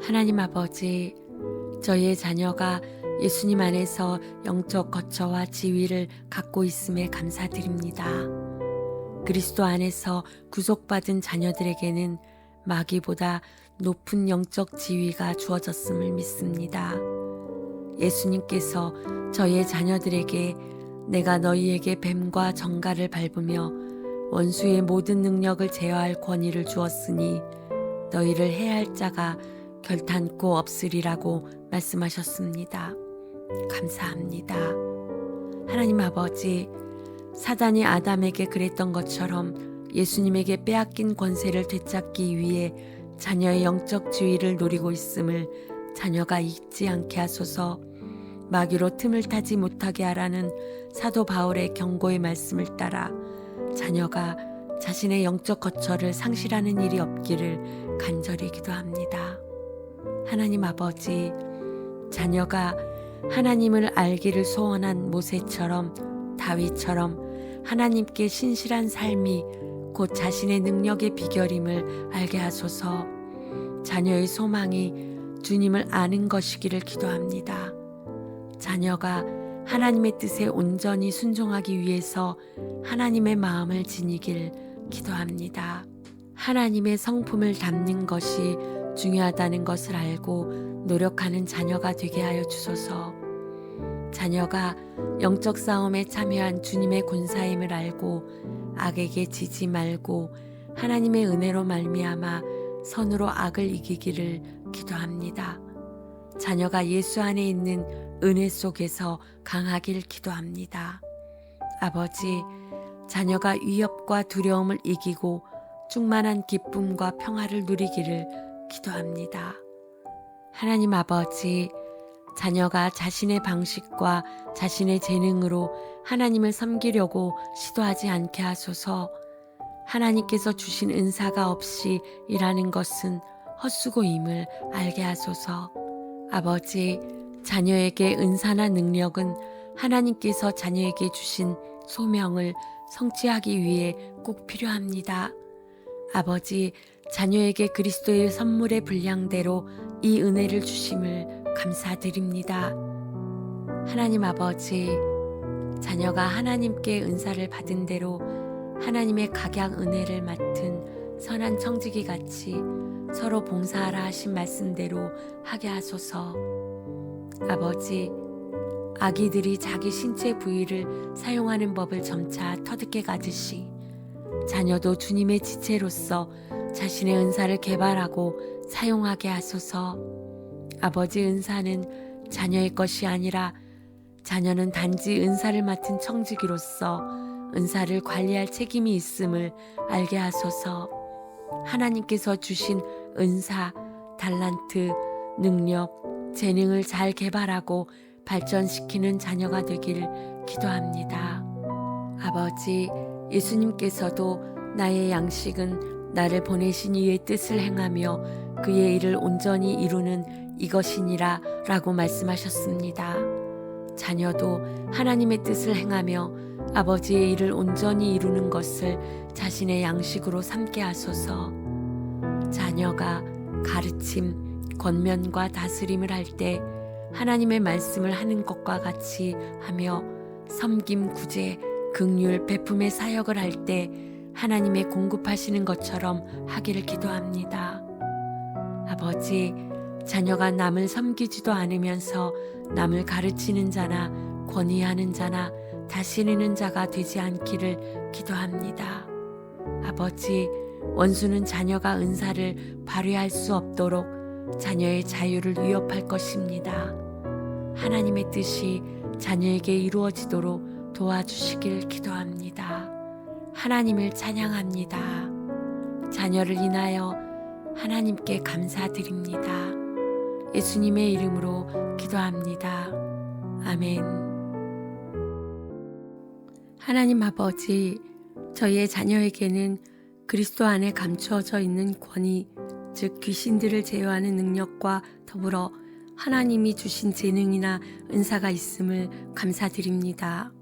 하나님 아버지, 저희의 자녀가 예수님 안에서 영적 거처와 지위를 갖고 있음에 감사드립니다. 그리스도 안에서 구속받은 자녀들에게는 마귀보다 높은 영적 지위가 주어졌음을 믿습니다. 예수님께서 저희의 자녀들에게 내가 너희에게 뱀과 정갈을 밟으며 원수의 모든 능력을 제어할 권위를 주었으니 너희를 해할 자가 결탄코 없으리라고 말씀하셨습니다. 감사합니다. 하나님 아버지, 사단이 아담에게 그랬던 것처럼 예수님에게 빼앗긴 권세를 되찾기 위해 자녀의 영적 지위를 노리고 있음을 자녀가 잊지 않게 하소서 마귀로 틈을 타지 못하게 하라는 사도 바울의 경고의 말씀을 따라 자녀가 자신의 영적 거처를 상실하는 일이 없기를 간절히 기도합니다. 하나님 아버지, 자녀가 하나님을 알기를 소원한 모세처럼 다윗처럼 하나님께 신실한 삶이 곧 자신의 능력의 비결임을 알게 하소서 자녀의 소망이 주님을 아는 것이기를 기도합니다. 자녀가 하나님의 뜻에 온전히 순종하기 위해서 하나님의 마음을 지니길 기도합니다. 하나님의 성품을 담는 것이 중요하다는 것을 알고 노력하는 자녀가 되게 하여 주소서. 자녀가 영적 싸움에 참여한 주님의 군사임을 알고 악에게 지지 말고 하나님의 은혜로 말미암아 선으로 악을 이기기를 기도합니다. 자녀가 예수 안에 있는 은혜 속에서 강하길 기도합니다. 아버지, 자녀가 위협과 두려움을 이기고 충만한 기쁨과 평화를 누리기를 기도합니다. 하나님 아버지, 자녀가 자신의 방식과 자신의 재능으로 하나님을 섬기려고 시도하지 않게 하소서 하나님께서 주신 은사가 없이 일하는 것은 헛수고임을 알게 하소서 아버지, 자녀에게 은사나 능력은 하나님께서 자녀에게 주신 소명을 성취하기 위해 꼭 필요합니다. 아버지, 자녀에게 그리스도의 선물의 분량대로 이 은혜를 주심을 감사드립니다. 하나님 아버지, 자녀가 하나님께 은사를 받은 대로 하나님의 각양 은혜를 맡은 선한 청지기 같이 서로 봉사하라 하신 말씀대로 하게 하소서. 아버지, 아기들이 자기 신체 부위를 사용하는 법을 점차 터득해 가듯이 자녀도 주님의 지체로서 자신의 은사를 개발하고 사용하게 하소서. 아버지 은사는 자녀의 것이 아니라 자녀는 단지 은사를 맡은 청지기로서 은사를 관리할 책임이 있음을 알게 하소서. 하나님께서 주신 은사, 달란트, 능력, 재능을 잘 개발하고 발전시키는 자녀가 되기를 기도합니다. 아버지, 예수님께서도 나의 양식은 나를 보내신 이의 뜻을 행하며 그의 일을 온전히 이루는 이것이니라 라고 말씀하셨습니다. 자녀도 하나님의 뜻을 행하며 아버지의 일을 온전히 이루는 것을 자신의 양식으로 삼게 하소서. 자녀가 가르침, 권면과 다스림을 할 때 하나님의 말씀을 하는 것과 같이 하며 섬김, 구제, 극률, 베품의 사역을 할때 하나님의 공급하시는 것처럼 하기를 기도합니다. 아버지, 자녀가 남을 섬기지도 않으면서 남을 가르치는 자나 권위하는 자나 다스리는 자가 되지 않기를 기도합니다. 아버지, 원수는 자녀가 은사를 발휘할 수 없도록 자녀의 자유를 위협할 것입니다. 하나님의 뜻이 자녀에게 이루어지도록 도와주시길 기도합니다. 하나님을 찬양합니다. 자녀를 인하여 하나님께 감사드립니다. 예수님의 이름으로 기도합니다. 아멘. 하나님 아버지, 저희의 자녀에게는 그리스도 안에 감추어져 있는 권위, 즉 귀신들을 제어하는 능력과 더불어 하나님이 주신 재능이나 은사가 있음을 감사드립니다.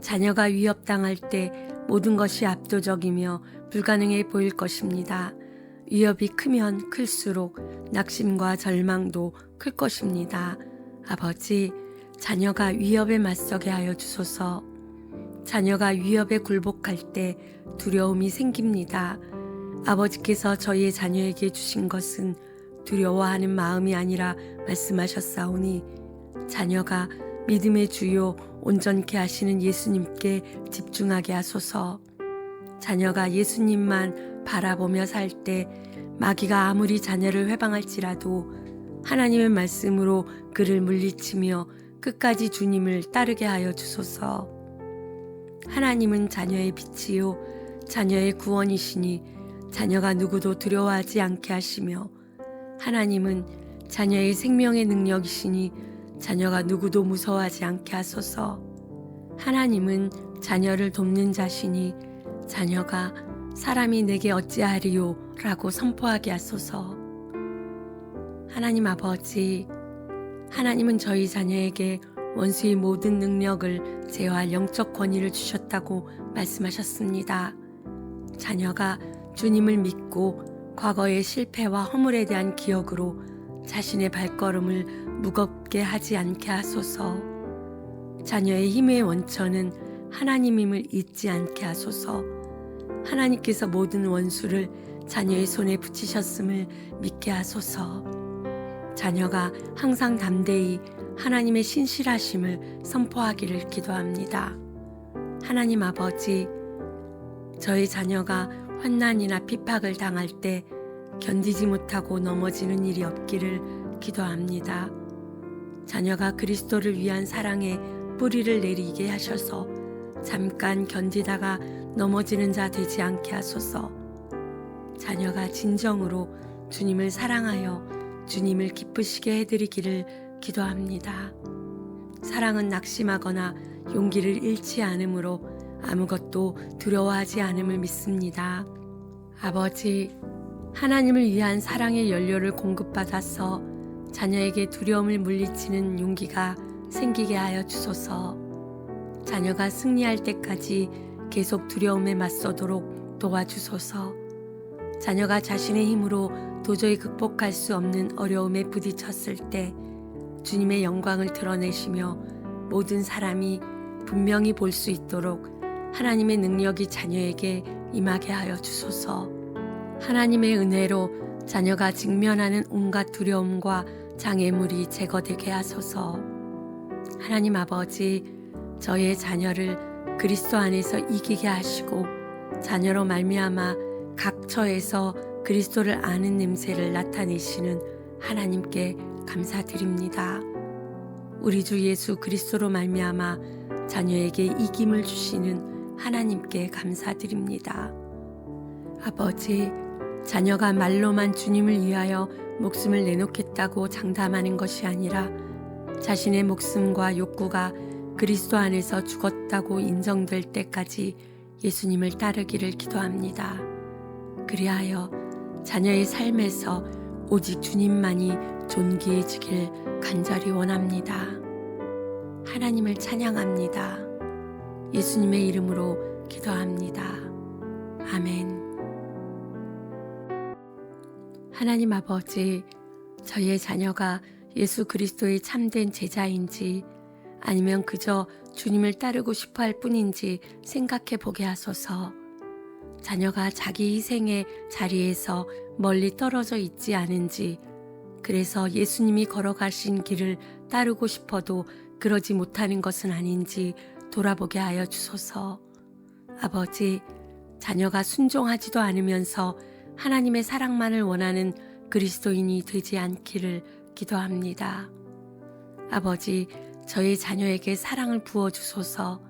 자녀가 위협당할 때 모든 것이 압도적이며 불가능해 보일 것입니다. 위협이 크면 클수록 낙심과 절망도 클 것입니다. 아버지, 자녀가 위협에 맞서게 하여 주소서. 자녀가 위협에 굴복할 때 두려움이 생깁니다. 아버지께서 저희의 자녀에게 주신 것은 두려워하는 마음이 아니라 말씀하셨사오니 자녀가 믿음의 주요 온전케 하시는 예수님께 집중하게 하소서. 자녀가 예수님만 바라보며 살 때 마귀가 아무리 자녀를 회방할지라도 하나님의 말씀으로 그를 물리치며 끝까지 주님을 따르게 하여 주소서. 하나님은 자녀의 빛이요 자녀의 구원이시니 자녀가 누구도 두려워하지 않게 하시며 하나님은 자녀의 생명의 능력이시니 자녀가 누구도 무서워하지 않게 하소서. 하나님은 자녀를 돕는 자시니 자녀가 사람이 내게 어찌하리요 라고 선포하게 하소서. 하나님 아버지, 하나님은 저희 자녀에게 원수의 모든 능력을 제어할 영적 권위를 주셨다고 말씀하셨습니다. 자녀가 주님을 믿고 과거의 실패와 허물에 대한 기억으로 자신의 발걸음을 무겁게 하지 않게 하소서. 자녀의 힘의 원천은 하나님임을 잊지 않게 하소서. 하나님께서 모든 원수를 자녀의 손에 붙이셨음을 믿게 하소서. 자녀가 항상 담대히 하나님의 신실하심을 선포하기를 기도합니다. 하나님 아버지, 저희 자녀가 환난이나 핍박을 당할 때 견디지 못하고 넘어지는 일이 없기를 기도합니다. 자녀가 그리스도를 위한 사랑에 뿌리를 내리게 하셔서 잠깐 견디다가 넘어지는 자 되지 않게 하소서. 자녀가 진정으로 주님을 사랑하여 주님을 기쁘시게 해드리기를 기도합니다. 사랑은 낙심하거나 용기를 잃지 않으므로 아무것도 두려워하지 않음을 믿습니다. 아버지, 하나님을 위한 사랑의 연료를 공급받아서 자녀에게 두려움을 물리치는 용기가 생기게 하여 주소서. 자녀가 승리할 때까지 계속 두려움에 맞서도록 도와주소서. 자녀가 자신의 힘으로 도저히 극복할 수 없는 어려움에 부딪혔을 때 주님의 영광을 드러내시며 모든 사람이 분명히 볼 수 있도록 하나님의 능력이 자녀에게 임하게 하여 주소서. 하나님의 은혜로 자녀가 직면하는 온갖 두려움과 장애물이 제거되게 하소서. 하나님 아버지, 저의 자녀를 그리스도 안에서 이기게 하시고 자녀로 말미암아 각 처에서 그리스도를 아는 냄새를 나타내시는 하나님께 감사드립니다. 우리 주 예수 그리스도로 말미암아 자녀에게 이김을 주시는 하나님께 감사드립니다. 아버지, 자녀가 말로만 주님을 위하여 목숨을 내놓겠다고 장담하는 것이 아니라 자신의 목숨과 욕구가 그리스도 안에서 죽었다고 인정될 때까지 예수님을 따르기를 기도합니다. 그리하여 자녀의 삶에서 오직 주님만이 존귀해지길 간절히 원합니다. 하나님을 찬양합니다. 예수님의 이름으로 기도합니다. 아멘. 하나님 아버지, 저희의 자녀가 예수 그리스도의 참된 제자인지 아니면 그저 주님을 따르고 싶어 할 뿐인지 생각해 보게 하소서. 자녀가 자기 희생의 자리에서 멀리 떨어져 있지 않은지, 그래서 예수님이 걸어가신 길을 따르고 싶어도 그러지 못하는 것은 아닌지 돌아보게 하여 주소서. 아버지, 자녀가 순종하지도 않으면서 하나님의 사랑만을 원하는 그리스도인이 되지 않기를 기도합니다. 아버지, 저희 자녀에게 사랑을 부어주소서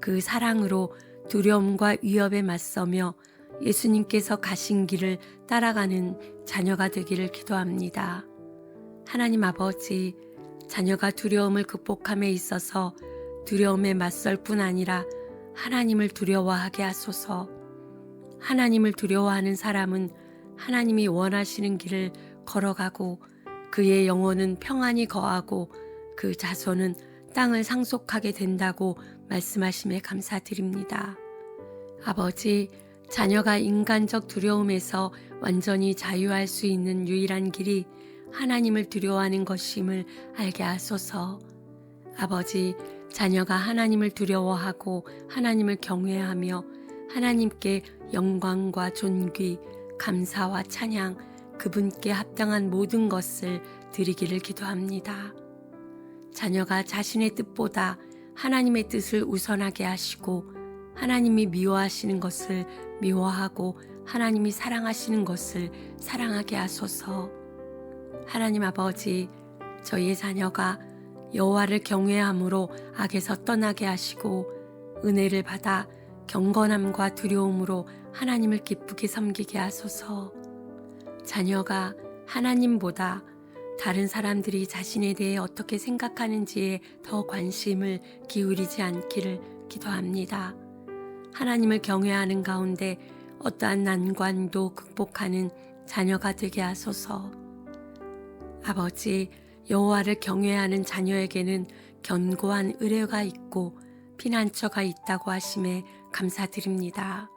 그 사랑으로 두려움과 위협에 맞서며 예수님께서 가신 길을 따라가는 자녀가 되기를 기도합니다. 하나님 아버지, 자녀가 두려움을 극복함에 있어서 두려움에 맞설 뿐 아니라 하나님을 두려워하게 하소서. 하나님을 두려워하는 사람은 하나님이 원하시는 길을 걸어가고 그의 영혼은 평안히 거하고 그 자손은 땅을 상속하게 된다고 말씀하심에 감사드립니다. 아버지, 자녀가 인간적 두려움에서 완전히 자유할 수 있는 유일한 길이 하나님을 두려워하는 것임을 알게 하소서. 아버지, 자녀가 하나님을 두려워하고 하나님을 경외하며 하나님께 영광과 존귀, 감사와 찬양, 그분께 합당한 모든 것을 드리기를 기도합니다. 자녀가 자신의 뜻보다 하나님의 뜻을 우선하게 하시고 하나님이 미워하시는 것을 미워하고 하나님이 사랑하시는 것을 사랑하게 하소서. 하나님 아버지, 저희의 자녀가 여호와를 경외함으로 악에서 떠나게 하시고 은혜를 받아 경건함과 두려움으로 하나님을 기쁘게 섬기게 하소서. 자녀가 하나님보다 다른 사람들이 자신에 대해 어떻게 생각하는지에 더 관심을 기울이지 않기를 기도합니다. 하나님을 경외하는 가운데 어떠한 난관도 극복하는 자녀가 되게 하소서. 아버지, 여호와를 경외하는 자녀에게는 견고한 의뢰가 있고 피난처가 있다고 하심에 감사드립니다.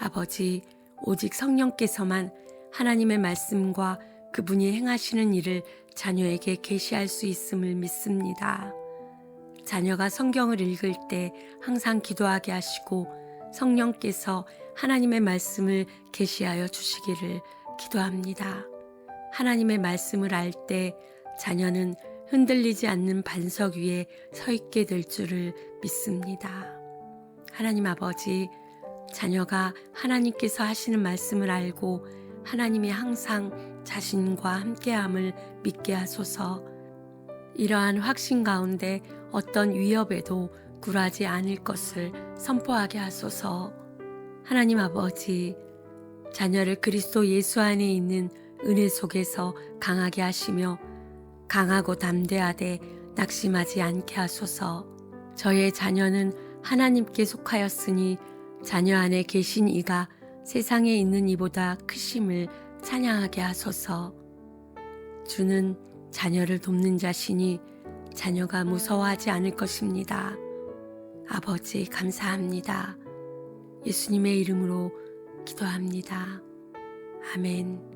아버지, 오직 성령께서만 하나님의 말씀과 그분이 행하시는 일을 자녀에게 계시할 수 있음을 믿습니다. 자녀가 성경을 읽을 때 항상 기도하게 하시고 성령께서 하나님의 말씀을 계시하여 주시기를 기도합니다. 하나님의 말씀을 알 때 자녀는 흔들리지 않는 반석 위에 서 있게 될 줄을 믿습니다. 하나님 아버지, 자녀가 하나님께서 하시는 말씀을 알고 하나님이 항상 자신과 함께함을 믿게 하소서. 이러한 확신 가운데 어떤 위협에도 굴하지 않을 것을 선포하게 하소서. 하나님 아버지, 자녀를 그리스도 예수 안에 있는 은혜 속에서 강하게 하시며 강하고 담대하되 낙심하지 않게 하소서. 저의 자녀는 하나님께 속하였으니 자녀 안에 계신 이가 세상에 있는 이보다 크심을 찬양하게 하소서. 주는 자녀를 돕는 자신이 자녀가 무서워하지 않을 것입니다. 아버지 감사합니다. 예수님의 이름으로 기도합니다. 아멘.